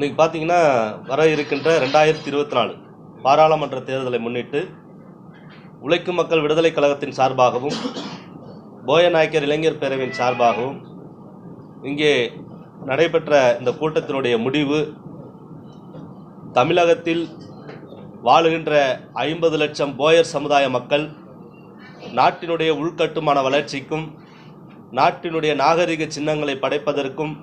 இன்றைக்கி பார்த்தீங்கன்னா வர இருக்கின்ற ரெண்டாயிரத்தி இருபத்தி நாலு பாராளுமன்ற தேர்தலை முன்னிட்டு உழைக்கும் மக்கள் விடுதலை கழகத்தின் சார்பாகவும் போயநாயக்கர் இளைஞர் பேரவையின் சார்பாகவும் இங்கே நடைபெற்ற இந்த கூட்டத்தினுடைய முடிவு தமிழகத்தில் வாழுகின்ற ஐம்பது லட்சம் போயர் சமுதாய மக்கள் நாட்டினுடைய உள்கட்டுமான வளர்ச்சிக்கும் நாட்டினுடைய நாகரிக சின்னங்களை படைப்பதற்கும்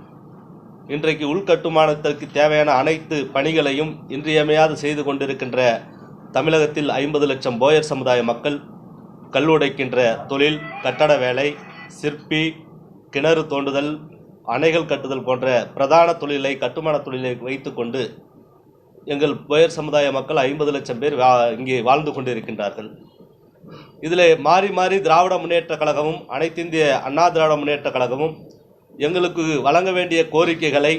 இன்றைக்கு உள்கட்டுமானத்திற்கு தேவையான அனைத்து பணிகளையும் இன்றியமையாது செய்து கொண்டிருக்கின்ற தமிழகத்தில் ஐம்பது லட்சம் போயர் சமுதாய மக்கள் கல்லுடைக்கின்ற தொழில் கட்டட வேலை சிற்பி கிணறு தோண்டுதல் அணைகள் கட்டுதல் போன்ற பிரதான தொழிலை கட்டுமான தொழிலை வைத்துக்கொண்டு எங்கள் போயர் சமுதாய மக்கள் ஐம்பது லட்சம் பேர் வா- இங்கே வாழ்ந்து கொண்டிருக்கின்றார்கள். இதில் மாறி மாறி திராவிட முன்னேற்ற கழகமும் அனைத்திந்திய அண்ணா திராவிட முன்னேற்றக் கழகமும் எங்களுக்கு வழங்க வேண்டிய கோரிக்கைகளை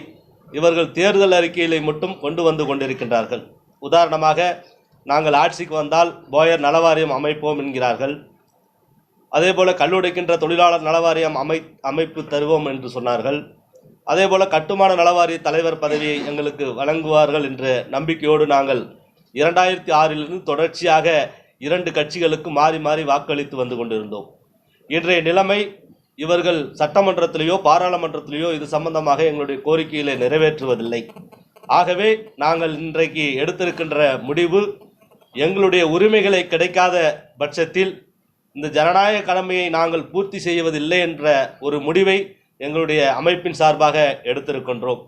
இவர்கள் தேர்தல் அறிக்கையிலே மட்டும் கொண்டு வந்து கொண்டிருக்கின்றார்கள். உதாரணமாக நாங்கள் ஆட்சிக்கு வந்தால் போயர் நலவாரியம் அமைப்போம் என்கிறார்கள். அதேபோல கல்லுடைக்கின்ற தொழிலாளர் நலவாரியம் அமை அமைப்பு தருவோம் என்று சொன்னார்கள். அதேபோல கட்டுமான நலவாரிய தலைவர் பதவியை எங்களுக்கு வழங்குவார்கள் என்ற நம்பிக்கையோடு நாங்கள் இரண்டாயிரத்தி ஆறிலிருந்து தொடர்ச்சியாக இரண்டு கட்சிகளுக்கு மாறி மாறி வாக்களித்து வந்து கொண்டிருந்தோம். இன்றைய நிலைமை இவர்கள் சட்டமன்றத்திலேயோ பாராளுமன்றத்திலேயோ இது சம்பந்தமாக எங்களுடைய கோரிக்கைகளை நிறைவேற்றுவதில்லை. ஆகவே நாங்கள் இன்றைக்கு எடுத்திருக்கின்ற முடிவு எங்களுடைய உரிமைகளை கிடைக்காத பட்சத்தில் இந்த ஜனநாயக கடமையை நாங்கள் பூர்த்தி செய்வதில்லை என்ற ஒரு முடிவை எங்களுடைய அமைப்பின் சார்பாக எடுத்திருக்கின்றோம்.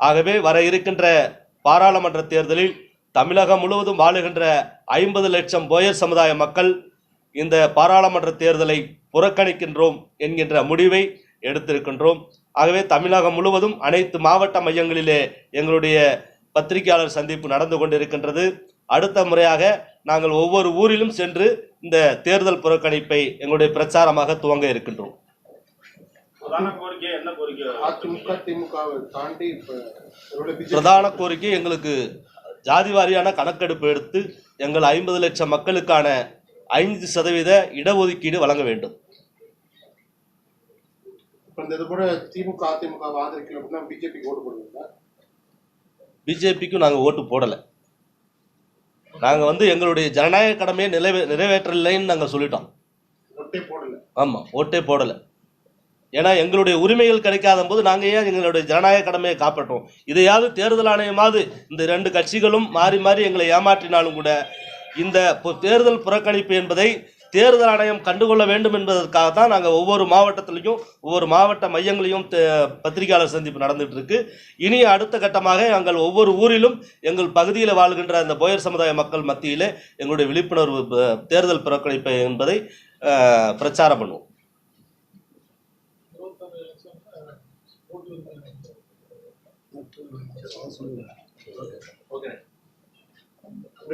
ஆகவே வர இருக்கின்ற பாராளுமன்ற தேர்தலில் தமிழகம் முழுவதும் வாழுகின்ற ஐம்பது லட்சம் போயர் சமுதாய மக்கள் இந்த பாராளுமன்ற தேர்தலை புறக்கணிக்கின்றோம் என்கின்ற முடிவை எடுத்திருக்கின்றோம். ஆகவே தமிழகம் முழுவதும் அனைத்து மாவட்ட மையங்களிலே எங்களுடைய பத்திரிகையாளர் சந்திப்பு நடந்து கொண்டிருக்கின்றது. அடுத்த முறையாக நாங்கள் ஒவ்வொரு ஊரிலும் சென்று இந்த தேர்தல் புறக்கணிப்பை எங்களுடைய பிரச்சாரமாக துவங்க இருக்கின்றோம். பிரதான கோரிக்கை எங்களுக்கு ஜாதி வாரியான கணக்கெடுப்பு எடுத்து எங்கள் ஐம்பது லட்சம் மக்களுக்கான ஐந்து சதவீத இடஒதுக்கீடு வழங்க வேண்டும். திமுக அதிமுக ஆதரிக்கல அப்படின்னா பிஜேபி ஓட்டு போடுவீங்களா? பிஜேபிக்கும் நாங்கள் ஓட்டு போடலை. நாங்கள் வந்து எங்களுடைய ஜனநாயக கடமையை நிறைவே நிறைவேற்றலைன்னு நாங்கள் சொல்லிட்டோம். போடல. ஆமாம் ஓட்டே போடலை. ஏன்னா எங்களுடைய உரிமைகள் கிடைக்காத போது நாங்கள் ஏன் எங்களுடைய ஜனநாயக கடமையை காப்பாற்றோம்? இதையாவது தேர்தல் ஆணையமாவது இந்த ரெண்டு கட்சிகளும் மாறி மாறி எங்களை ஏமாற்றினாலும் கூட இந்த பொ- தேர்தல் புறக்கணிப்பு என்பதை தேர்தல் ஆணையம் கண்டுகொள்ள வேண்டும் என்பதற்காக தான் நாங்கள் ஒவ்வொரு மாவட்டத்திலையும் ஒவ்வொரு மாவட்ட மையங்களையும் பத்திரிகையாளர் சந்திப்பு நடந்துட்டு இருக்கு இனி அடுத்த கட்டமாக நாங்கள் ஒவ்வொரு ஊரிலும் எங்கள் பகுதியில் வாழ்கின்ற அந்த போயர் சமுதாய மக்கள் மத்தியிலே எங்களுடைய விழிப்புணர்வு தேர்தல் புறக்கணிப்பு என்பதை பிரச்சாரம் பண்ணுவோம். ஓகே.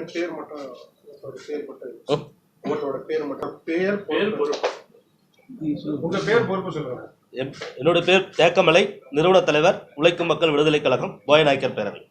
பேர் மட்டும் பேர் மட்டும். உங்களோட பேர் மட்டும். பேர் பேர் பொறுப்பு. உங்க பேர் பொறுப்பு சொல்லுங்க. என்- என்னுடைய பேர் தேக்கமலை நிறுவன தலைவர் உழைக்கும் மக்கள் விடுதலை கழகம் போயநாயக்கர் பேரவை.